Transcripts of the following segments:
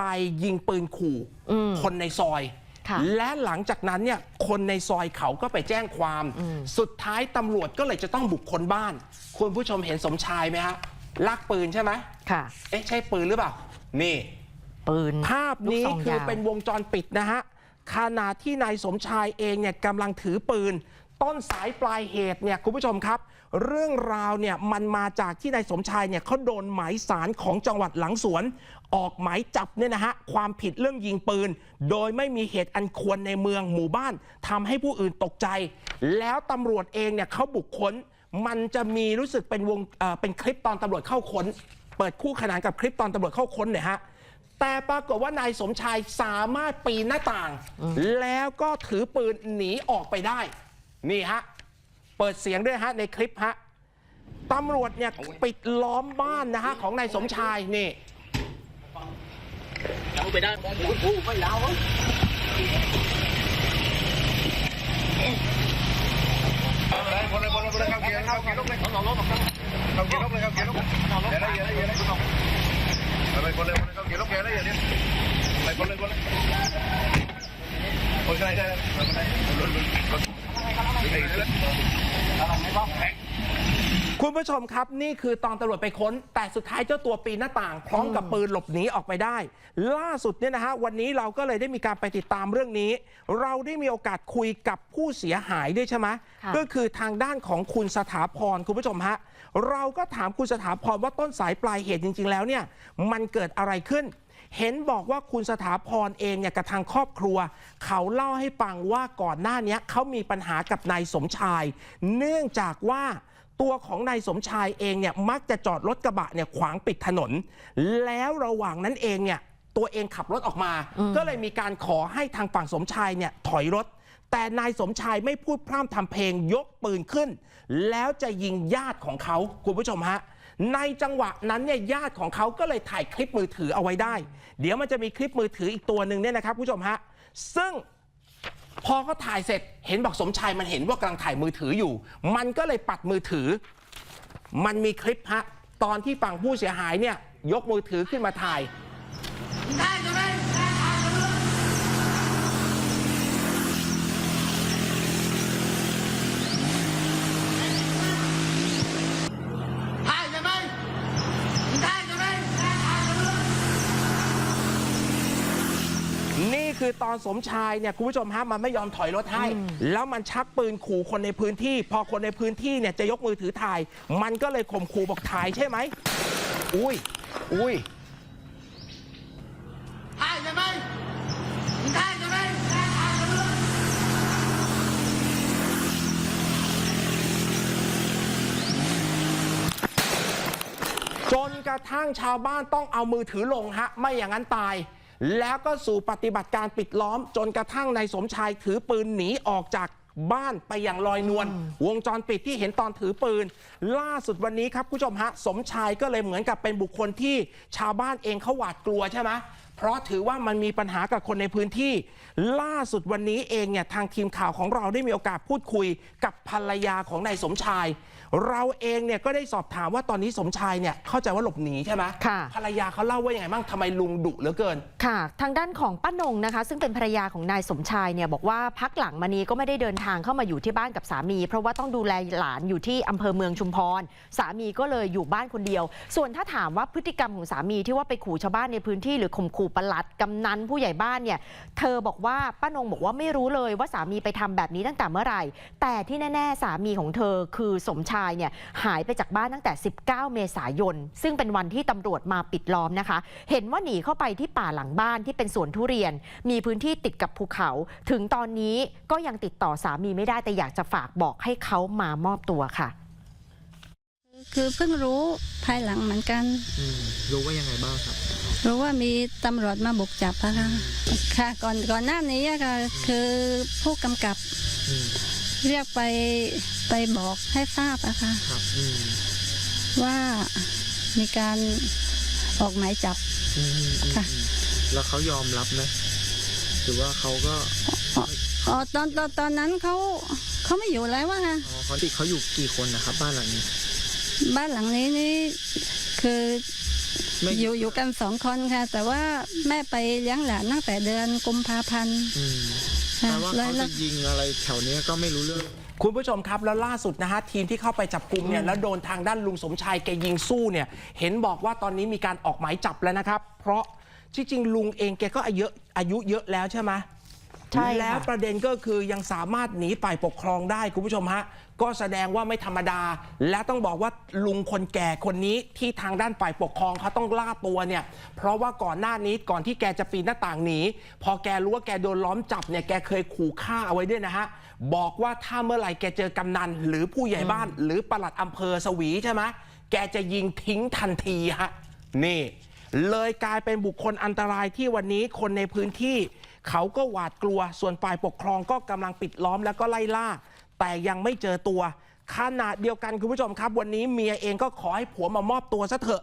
ไปยิงปืนขู่อืมคนในซอยค่ะและหลังจากนั้นเนี่ยคนในซอยเขาก็ไปแจ้งความ สุดท้ายตำรวจก็เลยจะต้องบุกคนบ้าน คุณผู้ชมเห็นสมชายไหมฮะลักปืนใช่ไหมค่ะ เอ๊ะใช่ปืนหรือเปล่า นี่ ปืน ภาพนี้ลูกซองคือยาวเป็นวงจรปิดนะฮะขณะที่นายสมชายเองเนี่ยกำลังถือปืน ต้นสายปลายเหตุเนี่ยคุณผู้ชมครับ เรื่องราวเนี่ยมันมาจากที่นายสมชายเนี่ยเขาโดนหมายสารของจังหวัดหลังสวน ออกหมายจับเนี่ยนะฮะความผิดเรื่องยิงปืน โดยไม่มีเหตุอันควรในเมืองหมู่บ้านทำให้ผู้อื่นตกใจ แล้วตำรวจเองเนี่ยเขาบุกค้น มันจะมีรู้สึกเป็นวงเเป็นคลิปตอนตำรวจเข้าค้น เปิดคู่ขนานกับคลิปตอนตำรวจเข้าค้นเนี่ยฮะแต่ปรากฏว่านายสมชายสามารถปีนหน้าต่าง แล้วก็ถือปืนหนีออกไปได้ นี่ฮะ เปิดเสียงด้วยฮะในคลิปฮะตำรวจเนี่ยปิดล้อมบ้านนะฮะของนายสมชายนี่เลยคนเลยคนเลยเข้าเกียร์เข้าเกียร์ลุกเลยเข้าเกียร์ลุกเลยเข้าเกียร์ลุกเดี๋ยวได้เดี๋ยวได้เดี๋ยวได้ไปคนเลยคนเลยเข้าวได้เดี๋ยวนี้ไป คนเลยคนเลยคนได้ได้ได้คุณผู้ชมครับ นี่คือตอนตำรวจไปค้น แต่สุดท้ายเจ้าตัวปีนหน้าต่าง พร้อมกับปืนหลบหนีออกไปได้ ล่าสุดเนี่ยนะฮะวันนี้เราก็เลยได้มีการไปติดตามเรื่องนี้ เราได้มีโอกาสคุยกับผู้เสียหายด้วยใช่ไหมค่ะก็คือทางด้านของคุณสถาพรคุณผู้ชมฮะเราก็ถามคุณสถาพรว่าต้นสายปลายเหตุจริง ๆ แล้วเนี่ยมันเกิดอะไรขึ้น เห็นบอกว่าคุณสถาพรเองเนี่ยกับทางครอบครัว เขาเล่าให้ฟังว่าก่อนหน้านี้เขามีปัญหากับนายสมชาย เนื่องจากว่าตัวของนายสมชายเองเนี่ยมักจะจอดรถกระบะเนี่ยขวางปิดถนน แล้วระหว่างนั้นเองเนี่ยตัวเองขับรถออกมา ก็เลยมีการขอให้ทางฝั่งสมชายเนี่ยถอยรถ แต่นายสมชายไม่พูดพร่ำทำเพลงยกปืนขึ้น แล้วจะยิงญาติของเขาคุณผู้ชมฮะ ในจังหวะนั้นเนี่ยญาติของเขาก็เลยถ่ายคลิปมือถือเอาไว้ได้ เดี๋ยวมันจะมีคลิปมือถืออีกตัวหนึ่งเนี่ยนะครับผู้ชมฮะซึ่งพอเขาถ่ายเสร็จเห็นบอกสมชายมันเห็นว่ากำลังถ่ายมือถืออยู่ มันก็เลยปัดมือถือ มันมีคลิปฮะตอนที่ฝั่งผู้เสียหายเนี่ยยกมือถือขึ้นมาถ่าย คือตอนสมชายเนี่ยคุณผู้ชมฮะมันไม่ยอมถอยรถให้แล้วมันชักปืนขู่คนในพื้นที่ พอคนในพื้นที่เนี่ยจะยกมือถือถ่าย มันก็เลยข่มขู่บอกถ่ายใช่ไหมอุ้ยอุ้ย Hai giờ mày! Hai giờ mày! จนกระทั่งชาวบ้านต้องเอามือถือลงฮะ ไม่อย่างนั้นตาย แล้วก็สู่ปฏิบัติการปิดล้อมจนกระทั่งนายสมชายถือปืนหนีออกจากบ้านไปอย่างลอยนวลวงจรปิดที่เห็นตอนถือปืน ล่าสุดวันนี้ครับผู้ชมฮะ สมชายก็เลยเหมือนกับเป็นบุคคลที่ชาวบ้านเองเขาหวาดกลัวใช่ไหม เพราะถือว่ามันมีปัญหากับคนในพื้นที่ ล่าสุดวันนี้เองเนี่ยทางทีมข่าวของเราได้มีโอกาสพูดคุยกับภรรยาของนายสมชาย เราเองเนี่ยก็ได้สอบถามว่าตอนนี้สมชายเนี่ยเข้าใจว่าหลบหนีใช่ไหมค่ะภรรยาเขาเล่าว่ายังไงบ้างทำไมลุงดุเหลือเกิน ค่ะ ทางด้านของป้านงนะคะ ซึ่งเป็นภรรยาของนายสมชายเนี่ยบอกว่าพักหลังมานี้ก็ไม่ได้เดินทางเข้ามาอยู่ที่บ้านกับสามี เพราะว่าต้องดูแลหลานอยู่ที่อำเภอเมืองชุมพร สามีก็เลยอยู่บ้านคนเดียว ส่วนถ้าถามว่าพฤติกรรมของสามีที่ว่าไปขู่ชาวบ้านในพื้นที่หรือข่มขู่ปลัดกำนันผู้ใหญ่บ้านเนี่ยเธอบอกว่าป้านงบอกว่าไม่รู้เลยว่าสามีไปทำแบบนี้ตั้งแต่เมื่อไหร่ แต่ที่แน่ ๆ สามีของเธอคือสมชายเนี่ยหายไปจากบ้านตั้งแต่ 19 เมษายน ซึ่งเป็นวันที่ตำรวจมาปิดล้อมนะคะ เห็นว่าหนีเข้าไปที่ป่าหลังบ้านที่เป็นสวนทุเรียน มีพื้นที่ติดกับภูเขา ถึงตอนนี้ก็ยังติดต่อสามีไม่ได้แต่อยากจะฝากบอกให้เขามามอบตัวค่ะ คือเพิ่งรู้ภายหลังเหมือนกันอืมรู้ว่ายังไงบ้างครับ รู้ว่ามีตำรวจมาบุกจับอะค่ะค่ะ ก่อนก่อนหน้านี้อะค่ะคือผู้กำกับอืมเรียกไปไปบอกให้ทราบอะค่ะครับอืมว่ามีการออกหมายจับอืมอืมอืมค่ะ แล้วเขายอมรับไหมหรือว่าเขาก็อ๋อตอนตอนตอนนั้นเขาเขาไม่อยู่แล้วอะค่ะอ๋อเขาติดเขาอยู่กี่คนนะครับบ้านหลังนี้ บ้านหลังนี้นี่คือไม่อยู่อยู่กันสองคนค่ะ แต่ว่าแม่ไปเลี้ยงหลานตั้งแต่เดือนกุมภาพันธ์อืมค่ะแต่ว่าแล้เขาวแล้จะวยิงอะไรแถวเนี้ยก็ไม่รู้เรื่อง คุณผู้ชมครับแล้วล่าสุดนะฮะทีมที่เข้าไปจับกลุ่มเนี่ยแล้วโดนทางด้านลุงสมชายแกยิงสู้เนี่ย เห็นบอกว่าตอนนี้มีการออกหมายจับแล้วนะครับ เพราะที่จริงลุงเองแกก็อายุอายุเยอะแล้วใช่ไหม ใช่ค่ะ แล้วประเด็นก็คือยังสามารถหนีฝ่ายปกครองได้คุณผู้ชมฮะ ก็แสดงว่าไม่ธรรมดา และต้องบอกว่าลุงคนแก่คนนี้ที่ทางด้านฝ่ายปกครองเขาต้องล่าตัวเนี่ย เพราะว่าก่อนหน้านี้ก่อนที่แกจะปีนหน้าต่างหนีพอแกรู้ว่าแกโดนล้อมจับเนี่ยแกเคยขู่ฆ่าเอาไว้ด้วยนะฮะ บอกว่าถ้าเมื่อไหร่แกเจอกำนัน หรือผู้ใหญ่บ้าน หรือปลัดอำเภอสวีใช่ไหมแกจะยิงทิ้งทันทีฮะนี่ เลยกลายเป็นบุคคลอันตรายที่วันนี้คนในพื้นที่ เขาก็หวาดกลัว ส่วนฝ่ายปกครองก็กำลังปิดล้อมแล้วก็ไล่ล่า แต่ยังไม่เจอตัวขณะเดียวกันคุณผู้ชมครับ วันนี้เมียเองก็ขอให้ผัวมามอบตัวซะเถอะ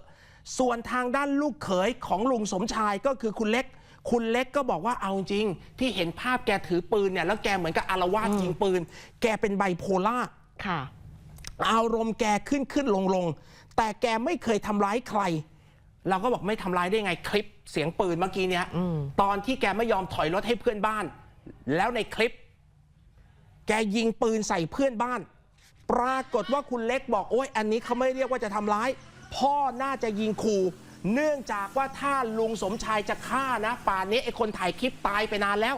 ส่วนทางด้านลูกเขยของลุงสมชายก็คือคุณเล็ก คุณเล็กก็บอกว่าเอาจริง ที่เห็นภาพแกถือปืนเนี่ยแล้วแกเหมือนกับอารวาสยิงปืน แกเป็นไบโพล่าค่ะอารมณ์แกขึ้นขึ้นลงลงแต่แกไม่เคยทำร้ายใคร เราก็บอกไม่ทำร้ายได้ไงคลิปเสียงปืนเมื่อกี้เนี้ยตอนที่แกไม่ยอมถอยรถให้เพื่อนบ้าน แล้วในคลิป แกยิงปืนใส่เพื่อนบ้าน ปรากฏว่าคุณเล็กบอกโอ้ยอันนี้เขาไม่เรียกว่าจะทำร้าย พ่อน่าจะยิงขู่เนื่องจากว่าถ้าลุงสมชายจะฆ่านะ ป่านนี้ไอ้คนถ่ายคลิปตายไปนานแล้ว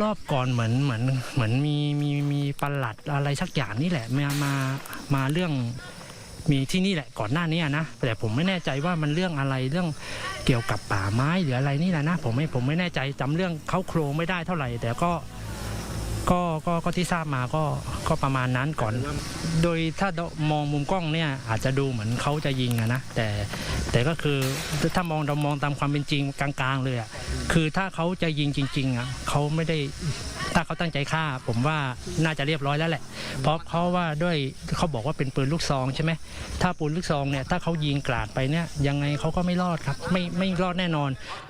รอบก่อนเหมือนเหมือนเหมือนมีมีมีประหลัดอะไรสักอย่างนี่แหละมามามาเรื่อง มีที่นี่แหละก่อนหน้านี้นะแต่ผมไม่แน่ใจว่ามันเรื่องอะไรเรื่องเกี่ยวกับป่าไม้หรืออะไรนี่แหละนะผมไม่ผมไม่แน่ใจจำเรื่องเขาโครงไม่ได้เท่าไหร่ แต่ก็ก็ก็ก็ที่ทราบมาก็ก็ประมาณนั้นก่อน โดยถ้ามองมุมกล้องเนี่ยอาจจะดูเหมือนเขาจะยิงอะนะแต่แต่ก็คือถ้ามองเรามองตามความเป็นจริงกลางๆเลยอะ คือถ้าเขาจะยิงจริงๆอะเขาไม่ได้ถ้าเขาตั้งใจฆ่า ผมว่าน่าจะเรียบร้อยแล้วแหละ เพราะเขาว่าด้วยเขาบอกว่าเป็นปืนลูกซองใช่ไหมถ้าปืนลูกซองเนี่ยถ้าเขายิงกราดไปเนี่ยยังไงเขาก็ไม่รอดครับ ไม่ไม่รอดแน่นอน